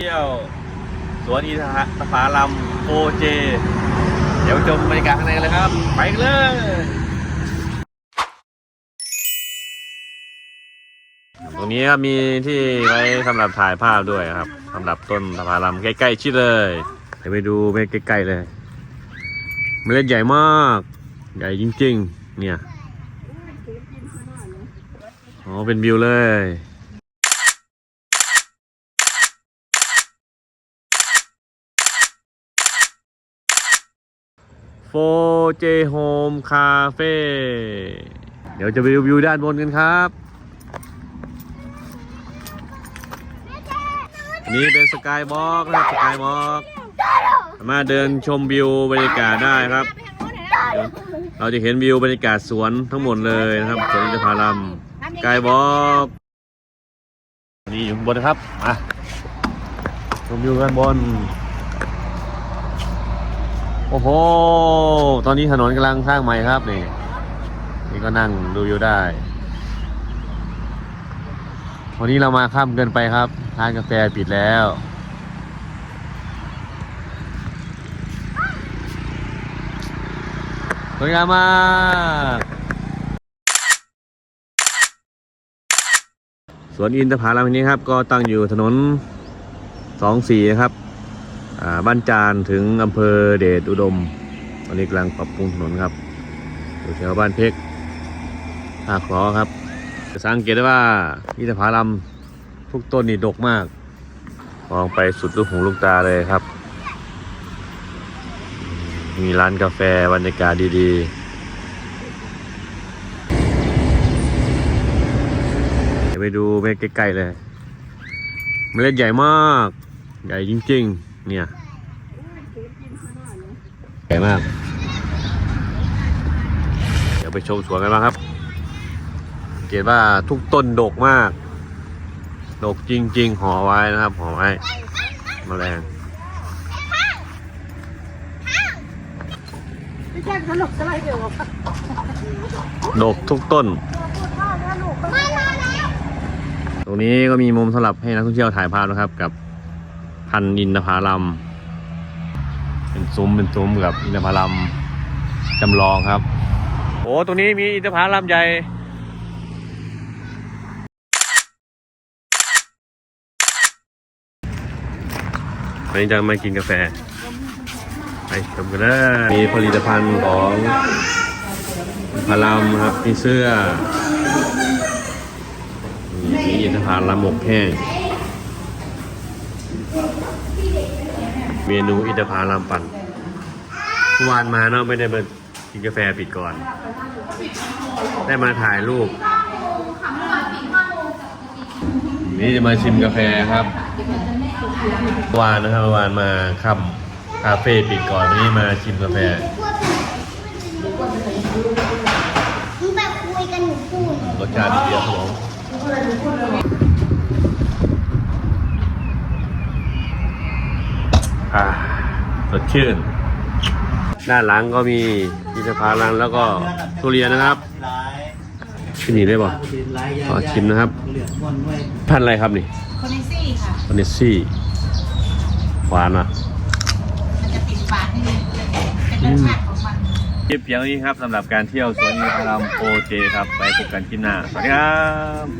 เที่ยวสวนอินทผลัมโอเจ เดี๋ยวชมบรรยากาศข้างในเลยครับ ไปกันเลยตรงนี้ครับมีที่ไว้สำหรับถ่ายภาพด้วยครับสำหรับต้นสะพาลัมใกล้ๆชิดเลย เดี๋ยวไปดูไปใกล้ๆเลยเมล็ดใหญ่มาก ใหญ่จริงๆ เนี่ย อ๋อเป็นวิวเลย โฟเจโฮมคาเฟ่เดี๋ยวจะไปดูวิวด้านบนกันครับนี่เป็นสกายบล็อกนะครับสกายบล็อกสามารถเดินชมวิวบรรยากาศได้ครับ เราจะเห็นวิวบรรยากาศสวนทั้งหมดเลยนะครับสวนอินทผลัมสกายบล็อกนี่อยู่บนนะครับมาชมวิวด้านบน โอ้โห ตอนนี้ถนนกำลังสร้างใหม่ครับนี่ นี่ก็นั่งดูอยู่ได้ วันนี้เรามาค่ำเกินไปครับ ร้านกาแฟปิดแล้ว สวยงามมากสวนอินทผลัมแห่งนี้ครับ ก็ตั้งอยู่ถนนสองสี่ครับ บ้านจานถึงอำเภอเดชอุดม ตอนนี้กำลังปรับปรุงถนนครับ อยู่แถวบ้านเพกท่าคลอครับจะสังเกตได้ว่าอินทผลัมทุกต้นนี่ดกมาก มองไปสุดลูกหูลูกตาเลยครับ มีร้านกาแฟบรรยากาศดีๆเดี๋ยวไปดูไปใกล้ๆเลย เมล็ดใหญ่มาก ใหญ่จริง ๆ เนี่ยใหญ่มาก เดี๋ยวไปชมสวนกันบ้างครับเกตว่าทุกต้นดกมาก ดกจริง ๆ ห่อไว้นะครับห่อไว้มแมลงดกทุกต้น ตรงนี้ก็มีมุมสำหรับให้นักท่องเที่ยวถ่ายภาพนะครับกับ พันอินทผลัมเป็นซุ้มเป็นซุ้มกับอินทผลัมจำลองครับ โอ้ตรงนี้มีอินทผลัมใหญ่วันนี้จะมากินกาแฟ ไปชมกันเลยมีผลิตภัณฑ์ของพาลัมครับมีเสื้อมีอินทผลัมหมกแห้ง เมนูอินทผลัมปั่นเมื่อวานมาเนาะไม่ได้มากินกาแฟปิดก่อน ได้มาถ่ายรูป นี่จะมาชิมกาแฟครับเมื่อวานนะครับเมื่อวานมาค่ำคาเฟ่ปิดก่อนวันนี้มาชิมกาแฟมึงแบบคุยกันหนูพูดรสชาติดีครับผมอ่า สดชื่น ด้านหลังก็มีอินทผลัมแล้วก็ทุเรียนนะครับที่นี่ได้ป่ะขอชิมนะครับ พันธุ์อะไรครับนี่คอนเนซี่ค่ะคอนเนสซี่หวานอะมันจะติดปากนิดนึงเป็นรสชาติของมันคลิปเพียงนี้ครับสำหรับการเที่ยวสวนอินทผลัมโอเจครับไว้พบกันคลิปหน้า สวัสดีครับ